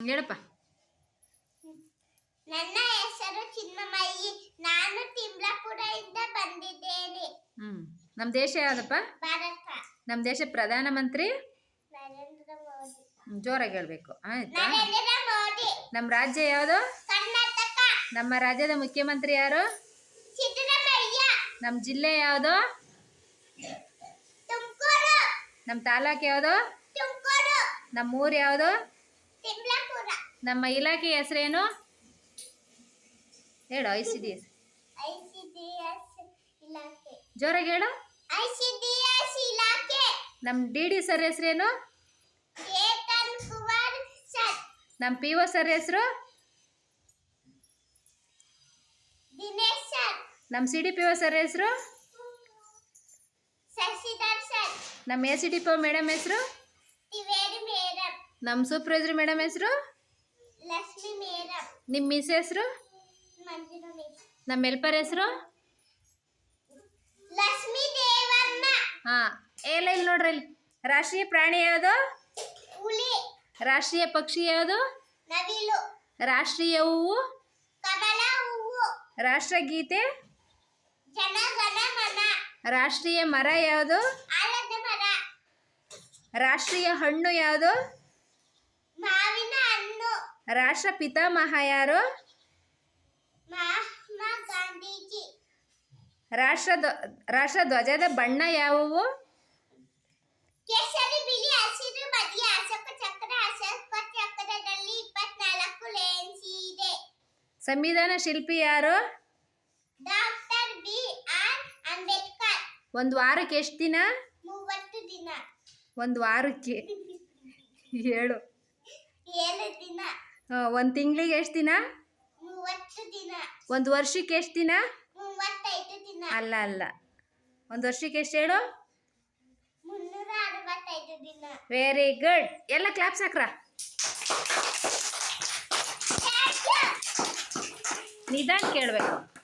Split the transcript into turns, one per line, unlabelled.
ಹೇಳಪ್ಪ.
ನನ್ನ ಹೆಸರು ಚಿನ್ನಮಯಿ. ನಾನು ತಿಮ್ಲಾಪುರದಿಂದ ಬಂದಿದ್ದೇನೆ.
ಹ್ಮ್. ನಮ್ಮ ದೇಶ ಯಾವ್ದಪ್ಪ?
ಭಾರತ.
ನಮ್ಮ ದೇಶ ಪ್ರಧಾನಮಂತ್ರಿ
ನರೇಂದ್ರ ಮೋದಿ.
ಜೋರಾಗಿ ಹೇಳ್ಬೇಕು. ಆಯ್ತಾ?
ನರೇಂದ್ರ ಮೋದಿ.
ನಮ್ಮ ರಾಜ್ಯ ಯಾವುದು?
ಕರ್ನಾಟಕ.
ನಮ್ಮ ರಾಜ್ಯದ ಮುಖ್ಯಮಂತ್ರಿ ಯಾರು?
ಸಿದ್ದರಾಮಯ್ಯ
ನಮ್ಮ ಜಿಲ್ಲೆ ಯಾವುದು?
ತುಮಕೂರು.
ನಮ್ಮ ತಾಲೂಕು ಯಾವುದು?
ತುಮಕೂರು.
ನಮ್ಮ ಊರು ಯಾವುದು?
ತಿಮ್ಲಾಪುರ
ನಮ್ಮ ಇಲಾಖೆ ಹೆಸರೇನು? ಹೇಳು ಐ ಸಿ ಡಿ ಎಸ್. ಜೋರಾಗಿ ಹೇಳು. ನಮ್ಮ ಡಿ ಡಿ ಸರ್ ಹೆಸರೇನು? ನಮ್ಮ ಪಿ ಒ ಸರ್ ಹೆಸರು? ನಮ್ಮ C D P O sir ಹೆಸರು? ನಮ್ಮ A C D P O madam ಹೆಸರು? ನಮ್ಮ ಸೂಪರ್ವೈಸರ್ ಮೇಡಮ್ ಹೆಸರು? ನಿಮ್ಮ ಮಿಸ್ ಹೆಸರು? ನಮ್ಮ ಹೆಲ್ಪರ್ ಹೆಸರು? ಹಾಂ ಎಲ್ಲ ಇಲ್ಲಿ ನೋಡ್ರಿ ಇಲ್ಲಿ. ರಾಷ್ಟ್ರೀಯ ಪ್ರಾಣಿ ಯಾವುದು? ರಾಷ್ಟ್ರೀಯ ಪಕ್ಷಿ ಯಾವುದು? ರಾಷ್ಟ್ರೀಯ ಹೂವು? ರಾಷ್ಟ್ರಗೀತೆ ರಾಷ್ಟ್ರೀಯ ಮರ ಯಾವುದು? ರಾಷ್ಟ್ರೀಯ ಹಣ್ಣು ಯಾವುದು? ರಾಷ್ಟ್ರ ಪಿತಾಮಹ ಯಾರು? ರಾಷ್ಟ್ರ ರಾಷ್ಟ್ರ ಧ್ವಜದ ಬಣ್ಣ ಯಾವುವು? ಸಂವಿಧಾನ ಶಿಲ್ಪಿ ಯಾರು? ಒಂದು ವಾರಕ್ಕೆ ಎಷ್ಟು ದಿನ. ಒಂದು ವಾರಕ್ಕೆ. ಹೇಳು. ಒಂದು ತಿಂಗಳಿಗೆ ಎಷ್ಟು ದಿನ? ಒಂದು ವರ್ಷಕ್ಕೆ ಎಷ್ಟು ದಿನ? ಅಲ್ಲ ಅಲ್ಲ. ಒಂದು ವರ್ಷಕ್ಕೆ ಎಷ್ಟು ಹೇಳು? ವೆರಿ ಗುಡ್ ಎಲ್ಲ ಕ್ಲಾಪ್ಸ್ ಹಾಕ್ರ? ನಿಧಾನ ಕೇಳಬೇಕು.